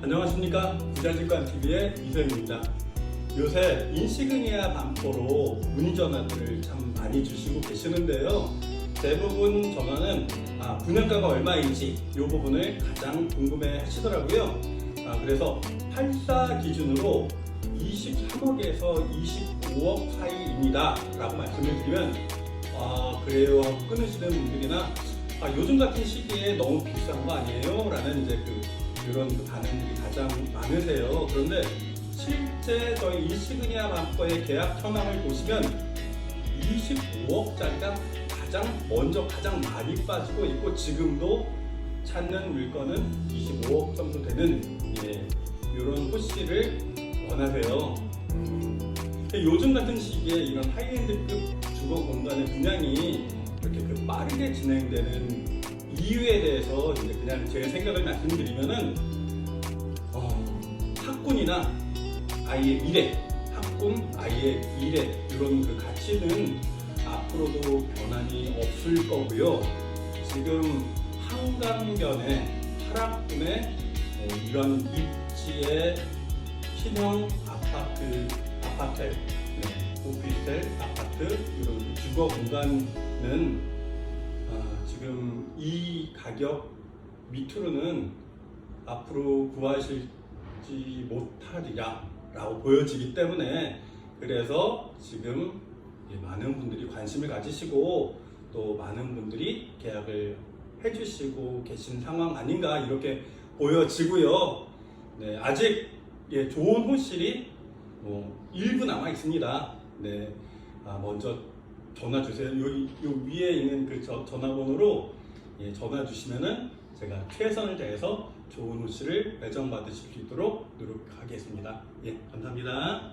안녕하십니까 부자직관TV의 이서입니다. 요새 인시그니아 반포로 문의 전화들을 참 많이 주시고 계시는데요. 대부분 전화는 아, 분양가가 얼마인지 이 부분을 가장 궁금해 하시더라고요. 아, 그래서 84 기준으로 23억에서 25억 사이입니다. 라고 말씀을 드리면 아 그래요 끊으시는 분들이나 아, 요즘 같은 시기에 너무 비싼 거 아니에요? 라는 이제 그 그런 그 반응들이 가장 많으세요. 그런데 실제 저희 인시그니아 반거의 계약 현황을 보시면 25억짜리가 가장 먼저 가장 많이 빠지고 있고 지금도 찾는 물건은 25억 정도 되는 예, 이런 호시를 원하세요. 요즘 같은 시기에 이런 하이엔드급 주거 공간의 분양이 이렇게 그 빠르게 진행되는 이유에 대해서 이제 그냥 제 생각을 말씀드리면은 어, 학군이나 아이의 미래, 학군 아이의 미래 이런 그 가치는 앞으로도 변함이 없을 거고요. 지금 한강변의 하락군의 어, 이런 입지의 신형 아파트, 아파트, 네, 오피스텔, 아파트 이런 그 주거 공간은 아, 지금 이 가격 밑으로는 앞으로 구하실지 못하리라 라고 보여지기 때문에 그래서 지금 예, 많은 분들이 관심을 가지시고 또 많은 분들이 계약을 해주시고 계신 상황 아닌가 이렇게 보여지고요. 네, 아직 예, 좋은 호실이 뭐 일부 남아 있습니다. 네, 아, 먼저 전화 주세요. 요, 요 위에 있는 그 저- 전화번호로 예, 전화 주시면은 제가 최선을 다해서 좋은 호실을 배정 받으실 수 있도록 노력하겠습니다. 예, 감사합니다.